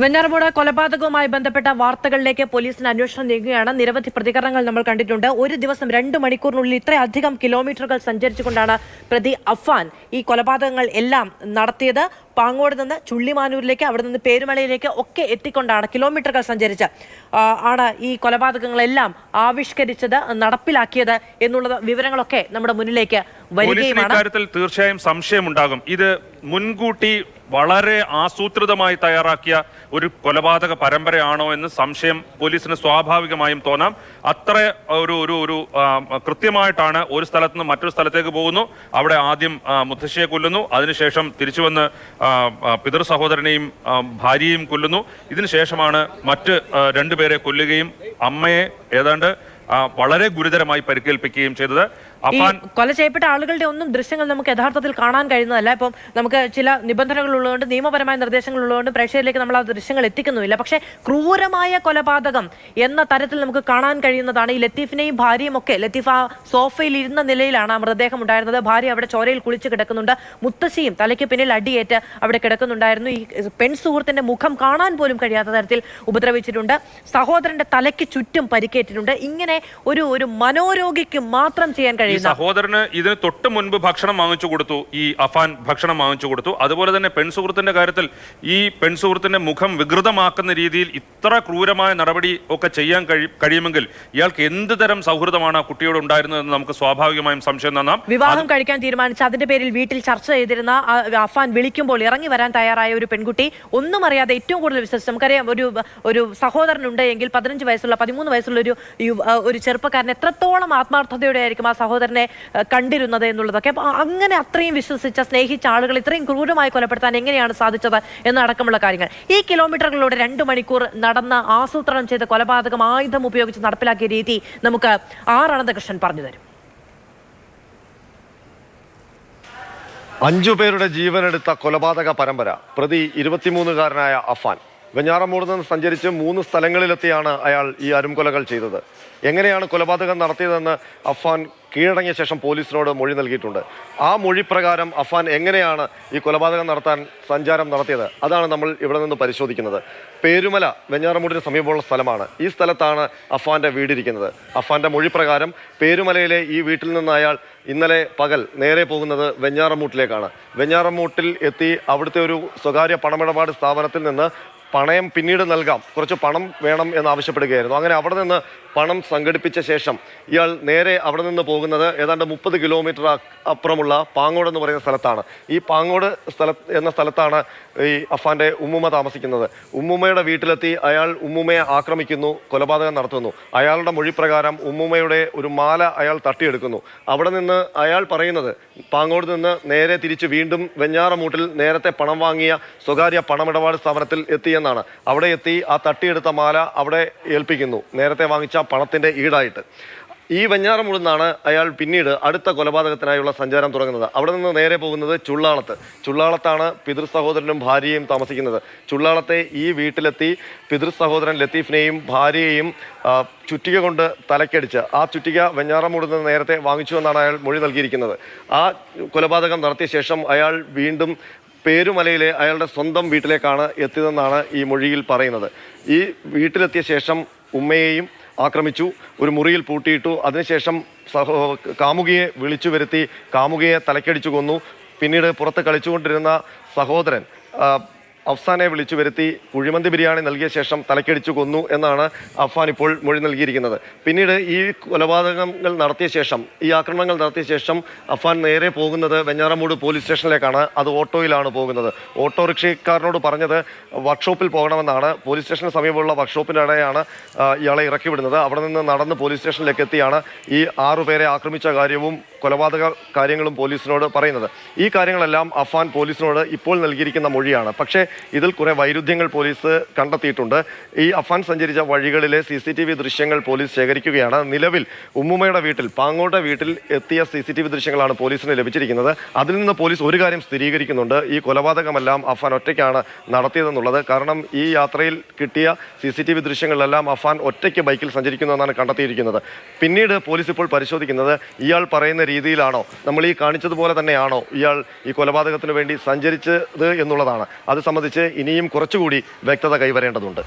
വെഞ്ഞാറമൂട് കൊലപാതകവുമായി ബന്ധപ്പെട്ട വാർത്തകളിലേക്ക് പോലീസിന് അന്വേഷണം നീങ്ങുകയാണ്. നിരവധി പ്രതികരണങ്ങൾ നമ്മൾ കണ്ടിട്ടുണ്ട്. ഒരു ദിവസം രണ്ട് മണിക്കൂറിനുള്ളിൽ ഇത്രയധികം കിലോമീറ്ററുകൾ സഞ്ചരിച്ചുകൊണ്ടാണ് പ്രതി അഫാൻ ഈ കൊലപാതകങ്ങൾ എല്ലാം നടത്തിയത്. പാങ്ങോട് നിന്ന് ചുള്ളിമാനൂരിലേക്ക് അവിടെ നിന്ന് പേരുമലയിലേക്ക് ഒക്കെ എത്തിക്കൊണ്ടാണ് കിലോമീറ്ററുകൾ സഞ്ചരിച്ച് ആണ് ഈ കൊലപാതകങ്ങളെല്ലാം ആവിഷ്കരിച്ചത് നടപ്പിലാക്കിയത് എന്നുള്ള വിവരങ്ങളൊക്കെ നമ്മുടെ മുന്നിലേക്ക് വരികയാണ് വരികയുമാണ്. തീർച്ചയായും സംശയമുണ്ടാകും. ഇത് മുൻകൂട്ടി വളരെ ആസൂത്രിതമായി തയ്യാറാക്കിയ ഒരു കൊലപാതക പരമ്പരയാണോ എന്ന് സംശയം പോലീസിന് സ്വാഭാവികമായും തോന്നാം. അത്ര ഒരു ഒരു ഒരു കൃത്യമായിട്ടാണ് ഒരു സ്ഥലത്ത് നിന്ന് മറ്റൊരു സ്ഥലത്തേക്ക് പോകുന്നു. അവിടെ ആദ്യം മുത്തശ്ശിയെ കൊല്ലുന്നു. അതിനുശേഷം തിരിച്ചു വന്ന് പിതൃ സഹോദരനെയും ഭാര്യയും കൊല്ലുന്നു. ഇതിനുശേഷമാണ് മറ്റ് രണ്ടുപേരെ കൊല്ലുകയും അമ്മയെ ഏതാണ്ട് വളരെ ഗുരുതരമായി പരിക്കേൽപ്പിക്കുകയും ചെയ്തത്. ഈ കൊല ചെയ്യപ്പെട്ട ആളുകളുടെ ഒന്നും ദൃശ്യങ്ങൾ നമുക്ക് യഥാർത്ഥത്തിൽ കാണാൻ കഴിയുന്നതല്ല. ഇപ്പം നമുക്ക് ചില നിബന്ധനകൾ ഉള്ളതുകൊണ്ട് നിയമപരമായ നിർദ്ദേശങ്ങൾ ഉള്ളതുകൊണ്ട് പ്രേക്ഷകരിലേക്ക് നമ്മൾ ആ ദൃശ്യങ്ങൾ എത്തിക്കുന്നുമില്ല. പക്ഷേ ക്രൂരമായ കൊലപാതകം എന്ന തരത്തിൽ നമുക്ക് കാണാൻ കഴിയുന്നതാണ് ഈ ലത്തീഫിനെയും ഭാര്യയും ഒക്കെ. ലത്തീഫ് ആ സോഫയിൽ ഇരുന്ന നിലയിലാണ് ആ മൃതദേഹം ഉണ്ടായിരുന്നത്. ഭാര്യ അവിടെ ചോരയിൽ കുളിച്ച് കിടക്കുന്നുണ്ട്. മുത്തശ്ശിയും തലയ്ക്ക് പിന്നിൽ അടിയേറ്റ് അവിടെ കിടക്കുന്നുണ്ടായിരുന്നു. ഈ പെൺ സുഹൃത്തിന്റെ മുഖം കാണാൻ പോലും കഴിയാത്ത തരത്തിൽ ഉപദ്രവിച്ചിട്ടുണ്ട്. സഹോദരന്റെ തലയ്ക്ക് ചുറ്റും പരിക്കേറ്റിട്ടുണ്ട്. ഇങ്ങനെ ഒരു ഒരു മനോരോഗിക്ക് മാത്രം ചെയ്യാൻ ഈ കഴിയുന്ന സഹോദരന് ഇതിന് തൊട്ട് മുൻപ് ഭക്ഷണം വാങ്ങിച്ചു കൊടുത്തു ഈ അഫാൻ ഭക്ഷണം വാങ്ങിച്ചു കൊടുത്തു. അതുപോലെ തന്നെ പെൺസുഹൃത്തിന്റെ കാര്യത്തിൽ ഈ പെൺസുഹൃത്തിന്റെ മുഖം വികൃതമാക്കുന്ന രീതിയിൽ ഇത്ര ക്രൂരമായ നടപടി ഒക്കെ ചെയ്യാൻ കഴി- കഴിയുമെങ്കിൽ ഇയാൾക്ക് എന്ത് തരം സൗഹൃദമാണ് ആ കുട്ടിയോട് ഉണ്ടായിരുന്നതെന്ന് നമുക്ക് സ്വാഭാവികമായും സംശയം തന്നാം. വിവാഹം കഴിക്കാൻ തീരുമാനിച്ച അതിന്റെ പേരിൽ വീട്ടിൽ ചർച്ച ചെയ്തിരുന്ന ആ അഫാൻ വിളിക്കുമ്പോൾ ഇറങ്ങി വരാൻ തയ്യാറായ ഒരു പെൺകുട്ടി ഒന്നും അറിയാതെ ഏറ്റവും കൂടുതൽ വിശ്വസിച്ച് നമുക്കറിയാം ഒരു ഒരു സഹോദരനുണ്ട് എങ്കിൽ പതിനഞ്ച് വയസ്സുള്ള പതിമൂന്ന് വയസ്സുള്ള ഒരു യു- ആ, ഒരു ചെറുപ്പക്കാരൻ എത്രത്തോളം ആത്മാർത്ഥതയോടെ ആയിരിക്കും ആ സഹോദരനെ കണ്ടിരുന്നത് എന്നുള്ളതൊക്കെ. അപ്പൊ അങ്ങനെ അത്രയും വിശ്വസിച്ച സ്നേഹിച്ച ആളുകൾ ഇത്രയും ക്രൂരമായി കൊലപ്പെടുത്താൻ എങ്ങനെയാണ് സാധിച്ചത് എന്നടക്കമുള്ള കാര്യങ്ങൾ. ഈ കിലോമീറ്ററുകളിലൂടെ രണ്ട് മണിക്കൂർ നടന്ന ആസൂത്രണം ചെയ്ത കൊലപാതകം ആയുധം ഉപയോഗിച്ച് നടപ്പിലാക്കിയ രീതി നമുക്ക് ആർ അനന്തകൃഷ്ണൻ പറഞ്ഞു തരും. അഞ്ചു പേരുടെ ജീവനെടുത്ത കൊലപാതക പരമ്പര പ്രതി ഇരുപത്തിമൂന്നുകാരനായ അഫാൻ. വെഞ്ഞാറമൂട് നിന്ന് സഞ്ചരിച്ച് മൂന്ന് സ്ഥലങ്ങളിലെത്തിയാണ് അയാൾ ഈ അരുംകൊലകൾ ചെയ്തത്. എങ്ങനെയാണ് കൊലപാതകം നടത്തിയതെന്ന് അഫാൻ കീഴടങ്ങിയ ശേഷം പോലീസിനോട് മൊഴി നൽകിയിട്ടുണ്ട്. ആ മൊഴി പ്രകാരം അഫാൻ എങ്ങനെയാണ് ഈ കൊലപാതകം നടത്താൻ സഞ്ചാരം നടത്തിയത്? അതാണ് നമ്മൾ ഇവിടെ നിന്ന് പരിശോധിക്കുന്നത്. പേരുമല വെഞ്ഞാറമൂടിന് സമീപമുള്ള സ്ഥലമാണ്. ഈ സ്ഥലത്താണ് അഫാന്റെ വീടിരിക്കുന്നത്. അഫാന്റെ മൊഴി പ്രകാരം പേരുമലയിലെ ഈ വീട്ടിൽ നിന്ന് അയാൾ ഇന്നലെ പകൽ നേരെ പോകുന്നത് വെഞ്ഞാറമൂട്ടിലേക്കാണ്. വെഞ്ഞാറമൂട്ടിൽ എത്തി അവിടുത്തെ ഒരു സ്വകാര്യ പണമിടപാട് സ്ഥാപനത്തിൽ നിന്ന് പണയം പിന്നീട് നൽകാം. കുറച്ച് പണം വേണം എന്ന് ആവശ്യപ്പെടുകയായിരുന്നു. അങ്ങനെ അവിടെ നിന്ന് പണം സംഘടിപ്പിച്ച ശേഷം ഇയാൾ നേരെ അവിടെ നിന്ന് പോകുന്നത് ഏതാണ്ട് മുപ്പത് കിലോമീറ്റർ അപ്പുറമുള്ള പാങ്ങോട് എന്ന് പറയുന്ന സ്ഥലത്താണ്. ഈ പാങ്ങോട് സ്ഥല എന്ന സ്ഥലത്താണ് ഈ അഫാന്റെ ഉമ്മുമ്മ താമസിക്കുന്നത്. ഉമ്മുമ്മയുടെ വീട്ടിലെത്തി അയാൾ ഉമ്മുമ്മയെ ആക്രമിക്കുന്നു കൊലപാതകം നടത്തുന്നു. അയാളുടെ മൊഴി പ്രകാരം ഉമ്മുമ്മയുടെ ഒരു മാല അയാൾ തട്ടിയെടുക്കുന്നു. അവിടെ നിന്ന് അയാൾ പറയുന്നത് പാങ്ങോട് നിന്ന് നേരെ തിരിച്ച് വീണ്ടും വെഞ്ഞാറമൂട്ടിൽ നേരത്തെ പണം വാങ്ങിയ സ്വകാര്യ പണമിടപാട് സ്ഥാപനത്തിൽ എത്തിയെന്നാണ് അവിടെ എത്തി ആ തട്ടിയെടുത്ത മാല അവിടെ ഏൽപ്പിക്കുന്നു. നേരത്തെ വാങ്ങിച്ച പണത്തിന്റെ ഈടായിട്ട്. ഈ വെഞ്ഞാറമൂട് നിന്നാണ് അയാൾ പിന്നീട് അടുത്ത കൊലപാതകത്തിനായുള്ള സഞ്ചാരം തുടങ്ങുന്നത്. അവിടെ നിന്ന് നേരെ പോകുന്നത് ചുള്ളാളത്ത്. ചുള്ളാളത്താണ് പിതൃ സഹോദരനും ഭാര്യയും താമസിക്കുന്നത്. ചുള്ളാളത്തെ ഈ വീട്ടിലെത്തി പിതൃ സഹോദരൻ ലത്തീഫിനെയും ഭാര്യയെയും ചുറ്റിക കൊണ്ട് തലക്കടിച്ച് ആ ചുറ്റിക വെഞ്ഞാറമൂട് നിന്ന് നേരത്തെ വാങ്ങിച്ചു എന്നാണ് അയാൾ മൊഴി നൽകിയിരിക്കുന്നത്. ആ കൊലപാതകം നടത്തിയ ശേഷം അയാൾ വീണ്ടും പേരുമലയിലെ അയാളുടെ സ്വന്തം വീട്ടിലേക്കാണ് എത്തിയതെന്നാണ് ഈ മൊഴിയിൽ പറയുന്നത്. ഈ വീട്ടിലെത്തിയ ശേഷം ഉമ്മയെയും ആക്രമിച്ചു ഒരു മുറിയിൽ പൂട്ടിയിട്ടു. അതിനുശേഷം സഹോ കാമുകിയെ വിളിച്ചു വരുത്തി കാമുകിയെ തലക്കടിച്ചു കൊന്നു. പിന്നീട് പുറത്ത് കളിച്ചുകൊണ്ടിരുന്ന സഹോദരൻ അഫ്സാനെ വിളിച്ചു വരുത്തി കുഴിമന്തി ബിരിയാണി നൽകിയ ശേഷം തലക്കടിച്ചു കൊന്നു എന്നാണ് അഫ്ഫാൻ ഇപ്പോൾ മൊഴി നൽകിയിരിക്കുന്നത്. പിന്നീട് ഈ കൊലപാതകങ്ങൾ നടത്തിയ ശേഷം ഈ ആക്രമണങ്ങൾ നടത്തിയ ശേഷം അഫ്ഫാൻ നേരെ പോകുന്നത് വെഞ്ഞാറമൂട് പോലീസ് സ്റ്റേഷനിലേക്കാണ്. അത് ഓട്ടോയിലാണ് പോകുന്നത്. ഓട്ടോറിക്ഷക്കാരനോട് പറഞ്ഞത് വർക്ക്ഷോപ്പിൽ പോകണമെന്നാണ്. പോലീസ് സ്റ്റേഷന് സമീപമുള്ള വർക്ക്ഷോപ്പിന്റെ ഇടയാണ് ഇയാളെ ഇറക്കി വിടുന്നത് അവിടെ നിന്ന് നടന്ന് പോലീസ് സ്റ്റേഷനിലേക്ക് എത്തിയാണ് ഈ ആറുപേരെ ആക്രമിച്ച കാര്യവും കൊലപാതക കാര്യങ്ങളും പോലീസിനോട് പറയുന്നത്. ഈ കാര്യങ്ങളെല്ലാം അഫാൻ പോലീസിനോട് ഇപ്പോൾ നൽകിയിരിക്കുന്ന മൊഴിയാണ്. പക്ഷേ ഇതിൽ കുറേ വൈരുദ്ധ്യങ്ങൾ പോലീസ് കണ്ടെത്തിയിട്ടുണ്ട്. ഈ അഫാൻ സഞ്ചരിച്ച വഴികളിലെ സി ദൃശ്യങ്ങൾ പോലീസ് ശേഖരിക്കുകയാണ്. നിലവിൽ ഉമ്മുമ്മയുടെ വീട്ടിൽ പാങ്ങോട്ടെ വീട്ടിൽ എത്തിയ സി ദൃശ്യങ്ങളാണ് പോലീസിന് ലഭിച്ചിരിക്കുന്നത്. അതിൽ നിന്ന് പോലീസ് ഒരു കാര്യം സ്ഥിരീകരിക്കുന്നുണ്ട്. ഈ കൊലപാതകമെല്ലാം അഫാൻ ഒറ്റയ്ക്കാണ് നടത്തിയതെന്നുള്ളത്. കാരണം ഈ യാത്രയിൽ കിട്ടിയ സി സി ടി വി ദൃശ്യങ്ങളിലെല്ലാം അഫാൻ ഒറ്റയ്ക്ക് ബൈക്കിൽ സഞ്ചരിക്കുന്നു എന്നാണ് കണ്ടെത്തിയിരിക്കുന്നത്. പിന്നീട് പോലീസ് ഇപ്പോൾ പരിശോധിക്കുന്നത് ഇയാൾ പറയുന്ന രീതിയിലാണോ? നമ്മൾ ഈ കാണിച്ചതുപോലെ തന്നെയാണോ ഇയാൾ ഈ കൊലപാതകത്തിന് വേണ്ടി സഞ്ചരിച്ചത് എന്നുള്ളതാണ്. അത് സംബന്ധിച്ച് ഇനിയും കുറച്ചുകൂടി വ്യക്തത കൈവരേണ്ടതുണ്ട്.